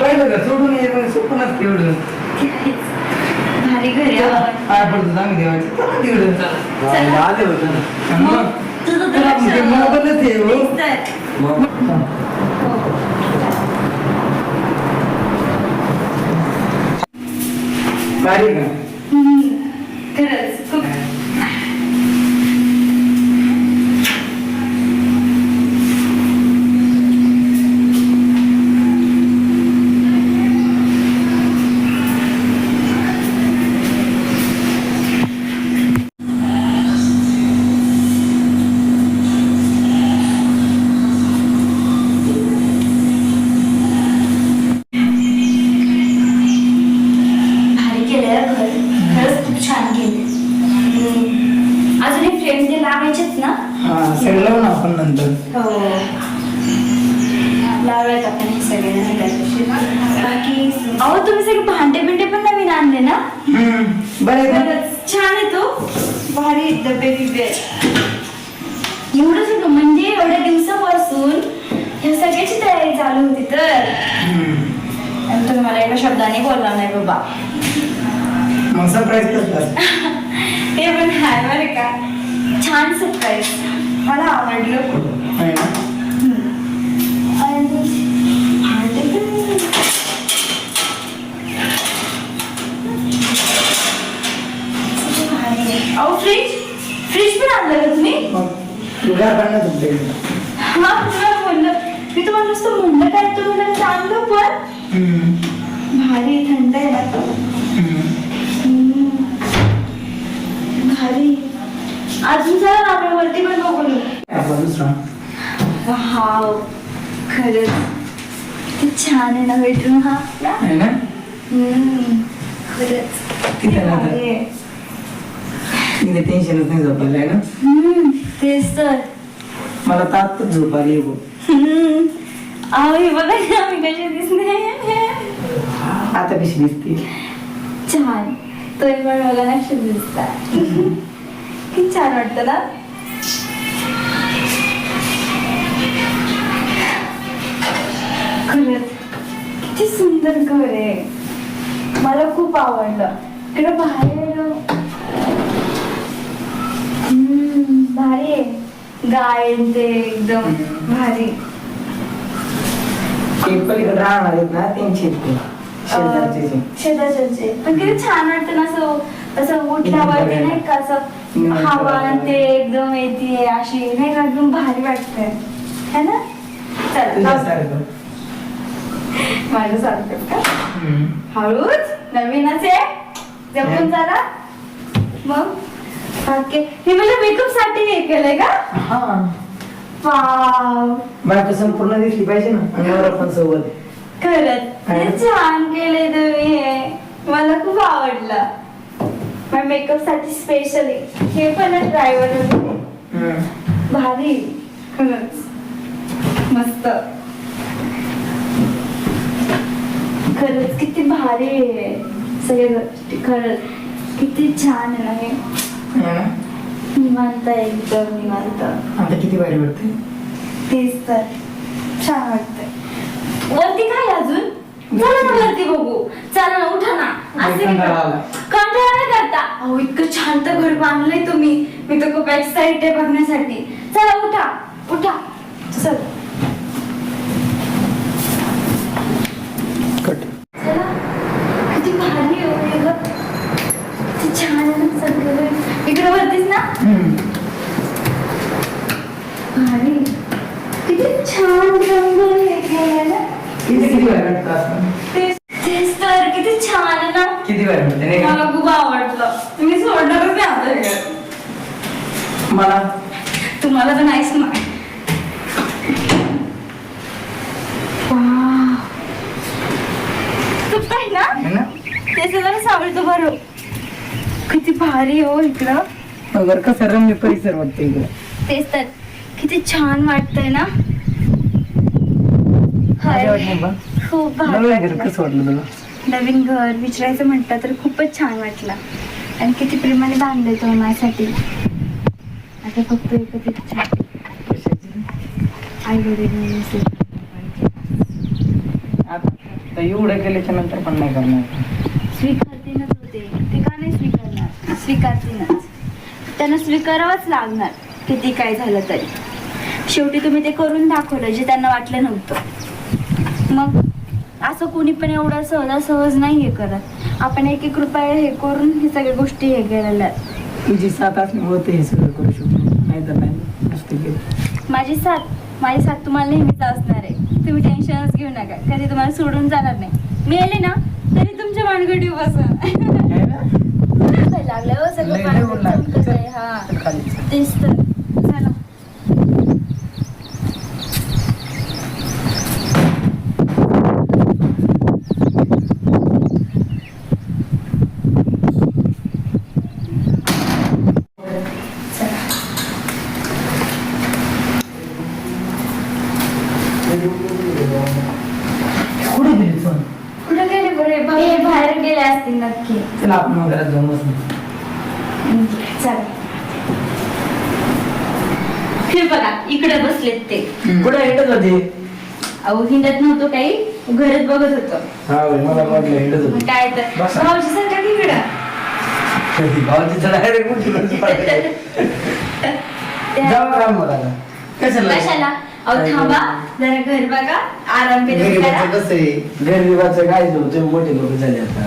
पहिलं घर सोडून ये पण सोपं नसतं एवढं भारी घरी आहोत. पाय पडतो आम्ही देवाचे. चला तिकडं. चला. आले होते ना. मग? तुझं तर तुला म्हणजे हो. मग? भारी का हम्म. खरंच खूप भारी केलंय हं घर खरंच खूप छान केले अजून एक फ्रेम ते लावायचेच ना हा सगळं लावू ना आपण नंतर हो? बाकी अहो तुम्ही सगळे भांडे बिंडे पण नवीन आणले ना? हम्म, बरं छान आहे तो. भारी डबे बिबे. एवढं सगळं म्हणजे एवढ्या दिवसापासून ह्या सगळ्याची तयारी चालू होती तर? हम्म. आणि तुम्ही मला एका शब्दाने बोलला नाही बाबा. मग सरप्राईज करतात. ते पण आहे बरं का. छान सरप्राईज मला आवडलं आहे ना. अहो फ्रीज? फ्रीज पण आणलं का तुम्ही? तुझ्या तुमच्या. हा तुम्हाला म्हणलं. मी तुम्हाला नुसतं म्हणलं काय तुम्ही लगेच आणलं पण. भारी थंड आहे ना. भारी. अजून जरा ना आपण वरती पण बघू दुसरा. वाव खरंच. किती छान आहे ना बेडरूम हा? आहे ना. खरंच. किती आहे. तिथे टेन्शनच नाही झोपायला आहे ना? तेच तर. मला तर आत्ताच झोप आली. हम्म. अहो हे बघा मी कशी दिसते आता कशी दिसते? छान. तुम्ही पण मला नक्की दिसता किती छान वाटतं ना? खरंच किती सुंदर घर आहे. मला खूप आवडलं. इकडे बाहेर हम्म, भारी आहे. गाय आणि ते एकदम भारी. राहणार आहेत ना त्यांची. शेजारचे. शेजारचे. पण किती छान वाटतं ना असं असं उठल्यावरती नाही का असं हवा आणि ते एकदम येते अशी नाही का एकदम भारी वाटतंय. है ना? चला तुझ्यासारखं. माझं सांगतो का. हळूच नवीनच आहे. जपून जरा मग? बाकी हे मला मेकअपसाठी हे केलंय का? हा. वाव. बायको संपूर्ण दिसली पाहिजे ना. आणि नवरा पण सोबत. खरंच छान केले तुम्ही हे. मला खूप आवडलं. मेकअपसाठी स्पेशली हे पण ड्रायव्हर. भारी. खरंच. मस्त. खरंच किती भारी आहे सगळे गोष्टी. खरंच. किती छान आहे. ना हे ना? निवांत आहे एकदम निवांत. आता किती भारी वाटते तेच तर. छान. वाटतंय वरती काय अजून? चला ना वरती बघू. चला ना उठा ना. असे कंटाळा आला. कंटाळा नाही करता. अहो इतकं छान तर घर बांधलंय तुम्ही. मी तर खूप एक्साइट आहे बघण्यासाठी. चला उठा. उठा. चल. कट. चला. किती भारी आहे हो हे घर. किती छान आहे ना सगळं. इकडे वरतीच ना? हम्म. तेच तर किती छान आहे ना. किती भारी वाटते नाही का? मला खूप आवडलं. तुम्ही सोडणारच नाही आता हे घर. मला? तुम्हाला तर नाहीच ना. वाव. खूप आहे ना. आहे ना? ते सगळं सावळतो बरं. किती भारी हो इकडं. रम्य परिसर वाटते इकडे. तेच तर. किती छान वाटतंय ना. माझ्या वाटणे बा. खूप भारी नवीन घर वाटलं. कसं वाटलं तुला? नवीन घर विचारायचं म्हटलं तर खूपच छान वाटलं. आणि किती प्रेमाने बांधले तो माझ्यासाठी. आता फक्त एकच इच्छा? आई वडील आता एवढं केल्याच्यानंतर पण नाही करणार. स्वीकारतीनच होते. ते का नाही स्वीकारणार? स्वीकारतीनच. त्यांना स्वीकारावंच लागणार किती काय झालं तरी. शेवटी तुम्ही ते करून दाखवलं जे त्यांना वाटलं नव्हतं. मग असं कोणी पण एवढं सहजासहज नाही हे करत. आपण एक एक रुपये हे करून हे सगळ्या गोष्टी हे केलेल्या. तुझी साथ असल्यामुळे हे सगळं करू शकतो. नाही तर नाही. माझी साथ माझी साथ तुम्हाला नेहमीच असणार आहे. तुम्ही टेन्शनच घेऊ नका. कधी तुम्हाला सोडून जाणार नाही. मी आले ना तरी तुमच्या मानगडी बसा? लागलं हो सगळं हा. तेच तर चला कुठे गेली फोन कुठं गेले बरे हे बाहेर गेले असतील नक्की. चला आपण घरात जाऊन बसू चला हे बघा इकडे बसलेत ते. कुठे हिंडत होते अहो हिंडत नव्हतो काही. घरात बघत होतो. हा बाई, मला वाटलं हिंडत मग होती. काय तर. बसा. भाऊजी सारखा तिकडं. जाऊ का मग आता? कशाला? कशाला? अहो थांबा. जरा घर बघा. आराम कसं आहे. गरिबाचं काय तुम्ही मोठे लोक झाले आता.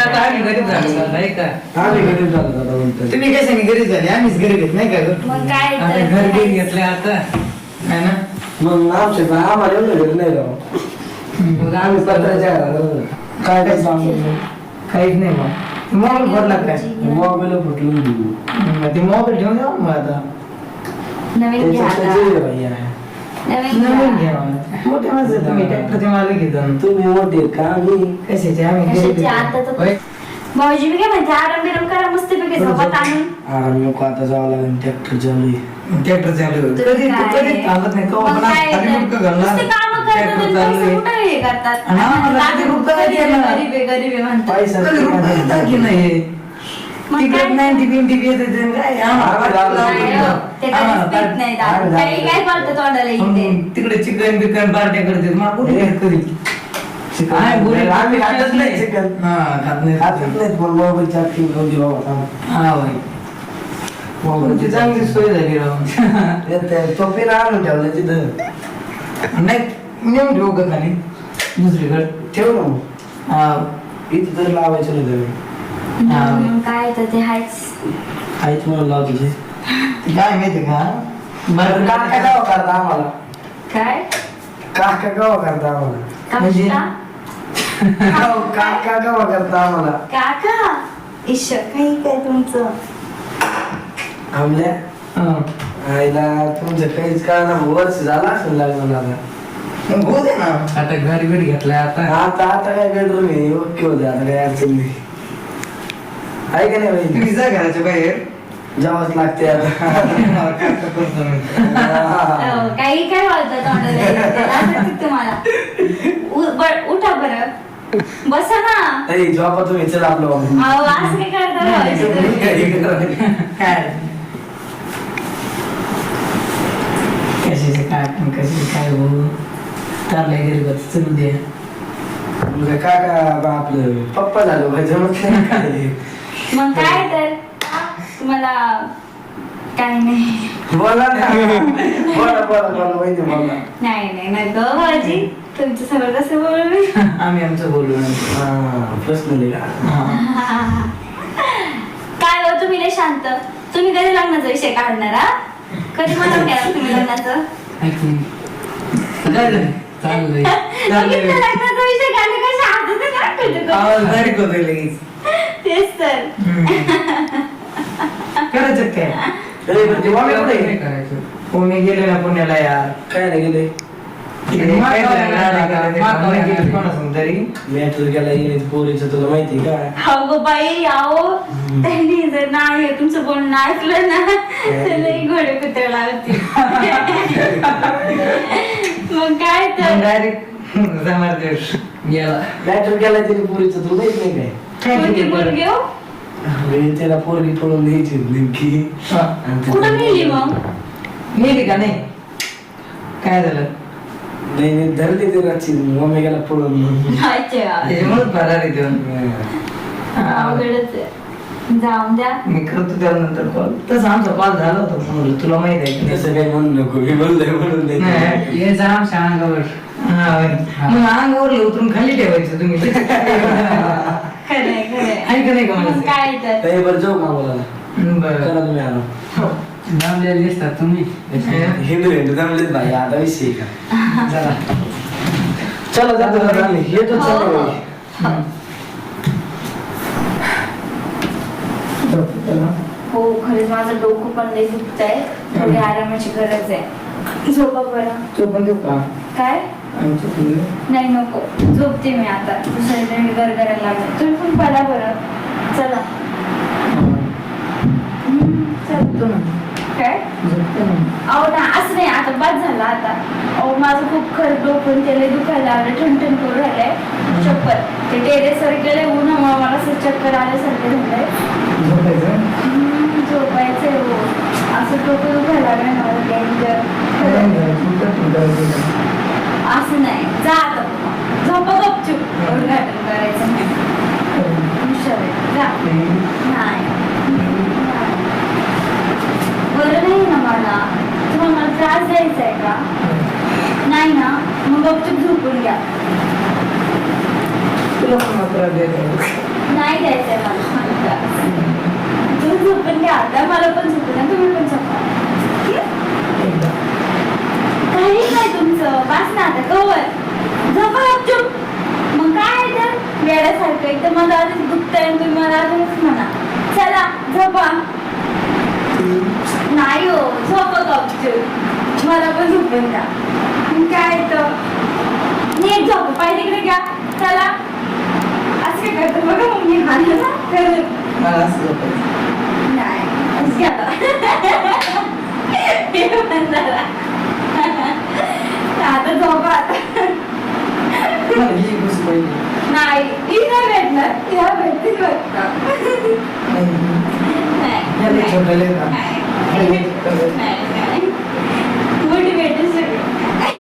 आता आम्ही गरीब झालो नाही का? आम्ही गरीब झालो आता उलट तुम्ही कशाने गरीब झाले. आम्हीच गरीब आहेत नाही का ग? मग काय आता तर घर बिर घेतले आता. ना? मग आमच्या पण आम्हाला एवढं घर नाही राव. मग आम्ही पत्राच्या घरात राहतो. काय काय सांगू? काहीच नाही मग. मोबाईल भरला काय? मोबाईल फुटलून देऊ. मग ते मोबाईल घेऊन जाऊ मग आता. नवीन घ्या त्याच्यात आता. आहे. नवीन घ्या मोठे माणसं तुम्ही मालक घेतो तुम्ही मोठे का आम्ही कशाचे आम्ही कशाचे? आता तर- होय? भाऊजी मी काय म्हणते आराम बिराम करा मस्त पैकी आराम नको आता जावं लागेल ट्रॅक्टर चालू आहे. ट्रॅक्टर चालू आहे. कधी कधी चालत नाही कवा पण खाली मुटकं घालणार. ट्रॅक्टर चालू आहे. कुठं कधी पैसा कधी रुपये टाकी नाही तिकडे? नाही टिफिन टिफिन चिकन बिकन पार्ट्या करते कुठे हे. आम्ही खातच नाही चिकन हा खात नाही खातच पण मोबाईलच्या. हा मोबाईलची चांगली सोय झाली टोपीला आणून ठेवलं तिथं नाही नेऊन ठेवू का खाली दुसरीकडे ठेव ना. हा इथं तर लावायचं नाही. मग काय तर ते हायच म्हणून ते काय माहिती का बरं काका गावा करता आम्हाला काय काका गावा करता आम्हाला म्हणजे? काका काका गावा करता आम्हाला काका इश काही काय तुमचं आमल्या हा. आईला तुमचं काहीच कळणार वर्ष झालं असेल आता मग होऊ दे ना आता घर घेतलाय आता. आता आता काय बेडरूम आहे ओके होते आता काय अडचण नाही आहे का नाही बाई तुम्ही जा घराच्या बाहेर जावंच लागते आता. काय करतो मी. अहो, काही काय तुम्हाला. उ- बर- उठा बरं. बसा ना. झोपा तुम्ही चला आपलं बाबू. अहो असं काय करता? काय? कशाचे काय पण कशाचे काय भाऊ चाललंय गरीबाचं चलू दे मग काका बा आपलं पप्पा झालो भाई जमत नाही. काय मग काय तर? तुम्हाला काय नाही. बोला ना. बोला बोला बोला माहिती बोला. नाही नाही नाही ग भाऊजी. तुमचं सगळं कसं बोलू? आम्ही आमचं बोलू. हा हा. काय हो तुम्ही लय शांत. तुम्ही कधी लग्नाचा विषय काढणार हा? कधी मला केला तुम्ही लग्नाचं? चाललंय लग्नाचा विषय काढला दाखवते लगेच. तेच तर करायचं काय? अरे पण ते वामे कुठे नाही. करायचं. पुणे गेले ना पुण्याला यार. काय नाही गेले. तिकडे काय झालं? ना, मागं गेले कोणासंग तरी? मॅटर गेला येईल पोरीचं तुला माहिती का? अगो बाई आहो त्यांनी जर नाही तुमचं बोलणं ऐकलं ना तर लई घोडे कुत्रे लावतील मग काय तर. डायरेक्ट ते गेला. मॅटर गेला तरी पोरीचं माहीत नाही काय? पोरगी हो? अरे त्याला पोरगी पळून द्यायची नेमकी. हा. आणि ते- कुठं नेली मग? नेली का नाही? काय झालं? नाही नाही धरली ते रातची. मम्मी गेला पळून. अच्छा त्याच्यामुळे फरार आहे तो. हा. अवघडच आहे. जाऊन द्या. मी करतो त्यानंतर कॉल तसं आमचा कॉल झाला होता तुला माहीत आहे की नाही? तसं काही म्हणू नको. मी बोललोय म्हणून नाही नाही. ये जाम शांगावर हा, होय. मग अंगावर उतरून खाली ठेवायचं तुम्ही. खरंय खरंय आहे. का नाही का मग म्हणायचं? काय तर. काही बरं जाऊ का बरं. करा तुम्ही आलो जमलेले दिसतात तुम्ही. हिंदू हिंदू जमलेच भाई. आता विषय का? चला. चला जातो जातो आम्ही. येतो चला. हो, हो. खरंच माझं डोकं पण लई दुखत आहे थोडी आरामाची गरज आहे. झोपा बरं. झोपून देऊ का? काय. नाही नको. झोपते मी आता. दुसऱ्या मी करायला लागले. तुम्ही पण पडा बरं. चला. हम्म, चल. झोपतो ना. काय. अहो ना असं नाही. आता बाद झाला आता. अहो माझं खूप खर डोकं त्याला दुखायला लागलं. ठणठण करू राहिलंय. चक्कर ते टेरेसवर गेले उन्हामुळे मला असं चक्कर आल्यासारखं झालंय. झोपायचंय? हो. असं डोकं दुखायला लागलं मला डेंजर. असं नाही. जा आता झोपा गपचूप उद्घाटन करायचं नाही. हुशार आहे. नाही. बरं नाही ना मला. तुम्हाला मला त्रास द्यायचा आहे का नाही ना. मग गपचूप झोपून घ्या तुला पण देत नाही द्यायचंय मला. तुम्ही झोपून घ्या. आता मला पण झोपून ना तुम्ही पण झोपा एकदा. काही नाही तुमचं वाच ना आता कवर झोपा गपचूप मग काय आहे तर वेड्यासारखं एकदम मला आधीच दुखतंय आणि तुम्ही मला अजूनच म्हणा चला झोपा नाही हो झोपा गपचूप मला पण झोपून द्या मग काय तर नीट झोप पाय तिकडे घ्या चला असं काय करतो बघा मग मी हाणलं ना तर मला आता. झोपा ही पाहिजे. नाही ही नाही भेटणार ह्या भेटतील. नाही, नाही.